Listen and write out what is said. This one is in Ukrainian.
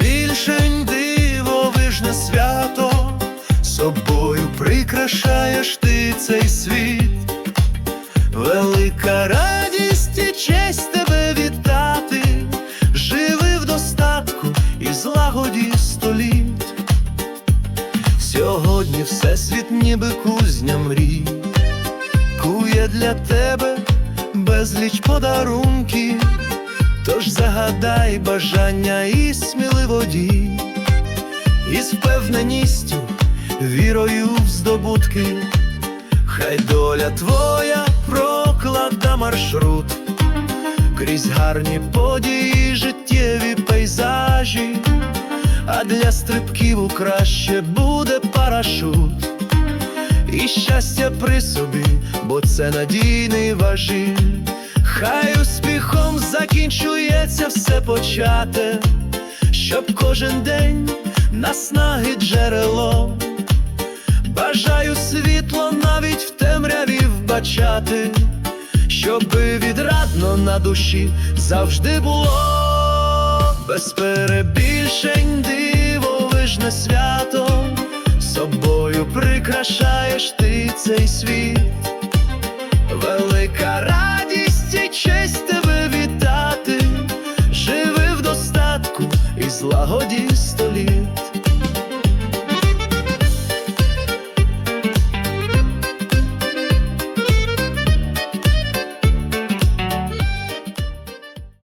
більшень дивовижне свято, собою прикрашаєш ти цей світ, велика радість і честь тебе вітати, живи в достатку і злагоді століть. Сьогодні всесвіт ніби кузня мрій, кує для тебе безліч подарунків, тож загадай бажання і сміливо дій, із впевненістю, вірою в здобутки, хай доля твоя проклада маршрут, крізь гарні події, життєві пейзажі, а для стрибків краще буде парашут. І щастя при собі, бо це надійний важіль. Хай успіхом закінчується все почате, щоб кожен день наснаги джерело. Бажаю світло навіть в темряві вбачати, щоби відрадно на душі завжди було, без перебільшень дивовижне свято, собою прикрашаєш ти цей світ, велика радість злагоді століт.